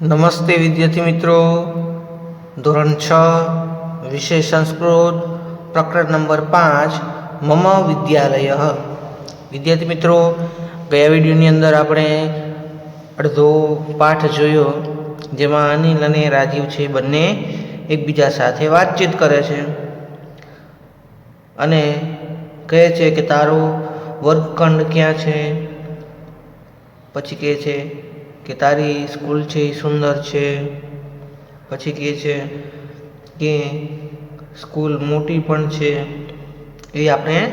નમસ્તે વિદ્યાર્થી મિત્રો. ધોરણ છ, વિષય સંસ્કૃત, પ્રકરણ નંબર પાંચ, મમ વિદ્યાલય. વિદ્યાર્થી મિત્રો, ગયા વિડીયોની અંદર આપણે અડધો પાઠ જોયો, જેમાં અનિલ અને રાજીવ છે બંને એકબીજા સાથે વાતચીત કરે છે. અને કહે છે કે તારો વર્ગખંડ ક્યાં છે? પછી કહે છે કે તારી સ્કૂલ છે એ સુંદર છે? પછી કહે છે કે સ્કૂલ મોટી પણ છે એ આપણે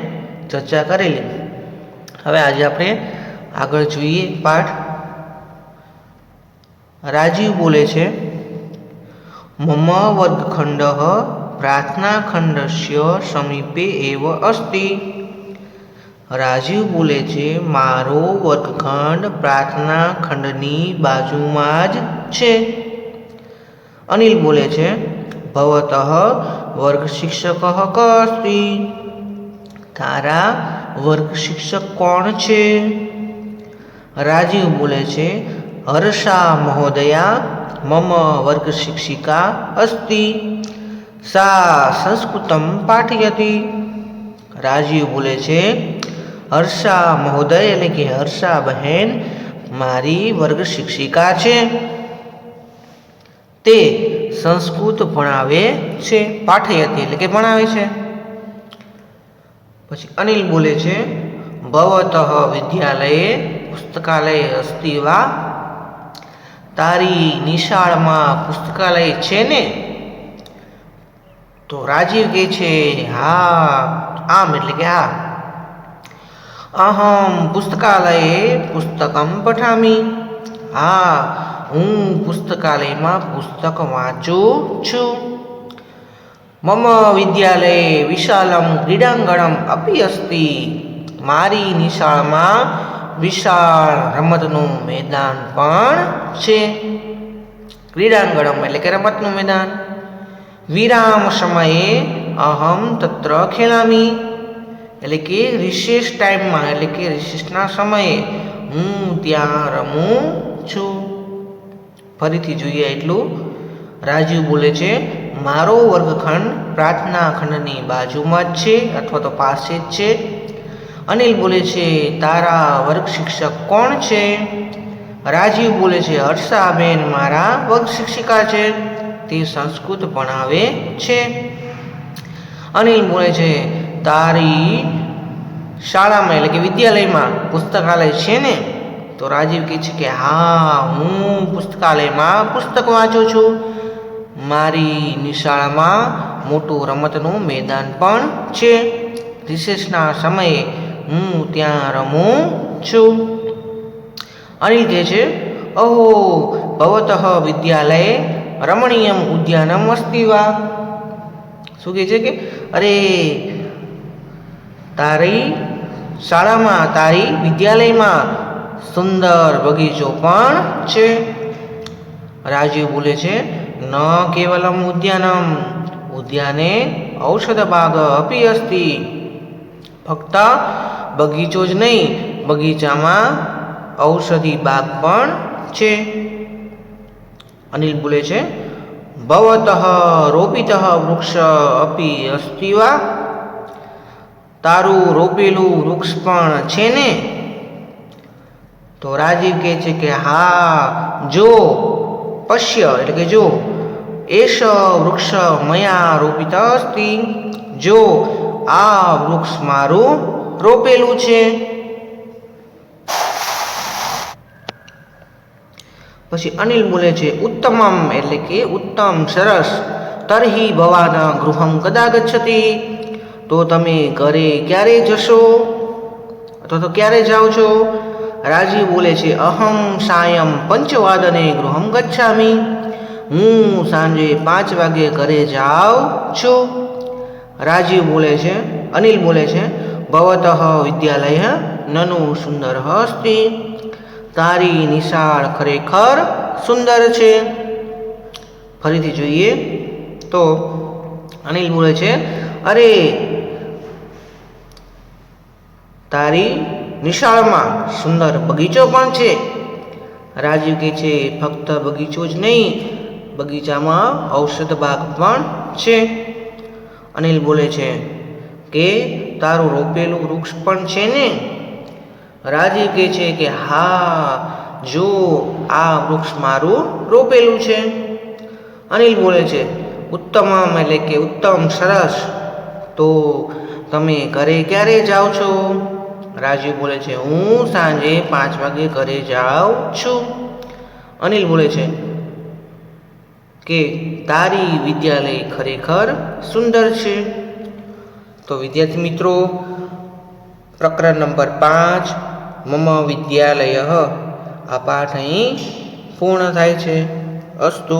ચર્ચા કરેલી. હવે આજે આપણે આગળ જોઈએ પાઠ. રાજીવ બોલે છે, મમ વર્ગખંડ પ્રાર્થનાખંડસ્ય સમીપે એવ અસ્તિ. રાજીવ બોલે છે, મારો વર્ગખંડ પ્રાર્થના ખંડની બાજુમાં જ છે. અનિલ બોલે છે, ભવત વર્ગ શિક્ષક ક અસ્તિ તારા વર્ગ શિક્ષક કોણ છે? રાજીવ બોલે છે, હર્ષા મહોદયા, મમ વર્ગ શિક્ષિકા અસ્તિ, સા સંસ્કૃતમ પાઠયતી. રાજીવ બોલે છે હર્ષા મહોદય એટલે કે હર્ષા બહેન મારી વર્ગ શિક્ષિકા છે. તે સંસ્કૃત ભણાવે છે, પાઠયતી એટલે કે ભણાવે છે. પછી અનિલ બોલે છે, ભવતઃ વિદ્યાલયે પુસ્તકાલય અસ્તિ વા? તારી નિશાળમાં પુસ્તકાલય છે ને? તો રાજીવ કહે છે, હા, આમ એટલે કે હા. અહમ પુસ્તકાલયે પુસ્તકમ પઠામી હા હું પુસ્તકાલયમાં પુસ્તક વાંચું છું મમ વિદ્યાલયે વિશાલમ ક્રીડાંગણમ અપી અસ્તિ મારી નિશાળમાં વિશાળ રમતનું મેદાન પણ છે ક્રીડાંગણમ એટલે કે રમતનું મેદાન વિરામ સમયે અહમ તત્ર ખેલામી એટલે કે રિસેસ ટાઈમમાં એટલે કે રિસેસના સમયે હું ત્યાં રમું છું. ફરીથી જોઈએ એટલું. રાજીવ બોલે છે, મારો વર્ગખંડ પ્રાર્થના ખંડની બાજુમાં જ છે અથવા તો પાસે જ છે. અનિલ બોલે છે, તારા વર્ગ શિક્ષક કોણ છે? રાજીવ બોલે છે, હર્ષાબેન મારા વર્ગ શિક્ષિકા છે. તે સંસ્કૃત ભણાવે છે. અનિલ બોલે છે તારી શાળામાં એટલે કે વિદ્યાલયમાં પુસ્તકાલય છે ને, તો રાજીવ કહે છે કે હા, હું પુસ્તકાલયમાં પુસ્તક વાંચું છું. મારી નિશાળામાં મોટું રમતનું મેદાન પણ છે. રિસેસના સમયે હું ત્યાં રમું છું. અનિલ કહે છે અહો ભવતઃ વિદ્યાલયે રમણીયમ ઉદ્યાનમ અસ્તિવા શું કહે છે કે, અરે તારી શાળામાં, તારી વિદ્યાલયમાં સુંદર બગીચો પણ છે. રાજીવ બોલે છે, ન કેવલમ ઉદ્યાનમ, ઉદ્યાને ઔષધ બાગ અપી અસ્તિ. ફક્ત બગીચો જ નહીં, બગીચામાં ઔષધિ બાગ પણ છે. અનિલ બોલે છે, ભવત રોપિત વૃક્ષ અપી અસ્તિવા. તારું રોપેલું વૃક્ષ પણ છે ને? તો રાજીવ કહે છે કે હા, જો, પશ્ય, એટલે કે જો એશ વૃક્ષ મયા રોપિત અસ્તિ, જો આ વૃક્ષ મારું રોપેલું છે. પછી અનિલ બોલે છે, ઉત્તમમ, એટલે કે ઉત્તમ સરસ, તરહી ભવાન ગૃહમ કદા ગચ્છતિ તો તમે ઘરે ક્યારે જશો? અથવા તો ક્યારે જાઓ છો? રાજી બોલે છે, અહમ સાયમ પંચવાદને ગૃહમ ગચ્છામી. હું સાંજે પાંચ વાગે ઘરે જાઉં છું. રાજીવ બોલે છે, અનિલ બોલે છે, ભવતઃ વિદ્યાલય નનુ સુંદર અસ્તિ તારી નિશાળ ખરેખર સુંદર છે. ફરીથી જોઈએ તો અનિલ બોલે છે, અરે તારી નિશાળમાં સુંદર બગીચો પણ છે. રાજીવ કહે છે, ફક્ત બગીચો જ નહીં, બગીચામાં ઔષધ બાગ પણ છે. અનિલ બોલે છે કે, તારું રોપેલું વૃક્ષ પણ છે ને? રાજીવ કહે છે કે, હા, જો આ વૃક્ષ મારું રોપેલું છે. અનિલ બોલે છે ઉત્તમ એટલે કે ઉત્તમ, સરસ. તો તમે ઘરે ક્યારે જાઓ છો? રાજીવ બોલે છે, હું સાંજે પાંચ વાગે ઘરે જાઉં છું. અનિલ બોલે છે કે, તારી વિદ્યાલય ખરેખર સુંદર છે. તો વિદ્યાર્થી મિત્રો, પ્રકરણ નંબર પાંચ, મમ વિદ્યાલય આ પાઠ અહીં પૂર્ણ થાય છે. અસ્તુ.